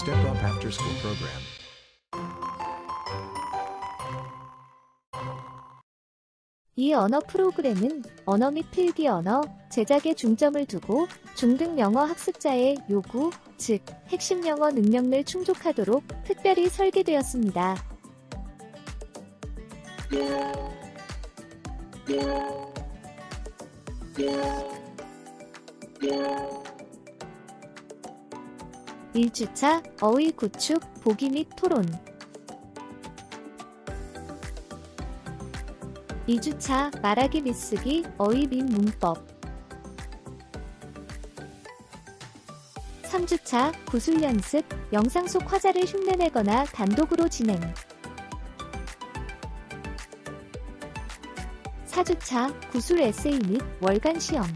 Step Up After School Program. 이 언어 프로그램은 언어 및 필기 언어, 제작에 중점을 두고 중등 영어 학습자의 요구, 즉 핵심 영어 능력을 충족하도록 특별히 설계되었습니다. 일주차 어휘 구축, 보기 및 토론. 2주차 말하기 및 쓰기, 어휘 및 문법. 3주차 구술 연습, 영상 속 화자를 흉내내거나 단독으로 진행. 4주차 구술 에세이 및 월간 시험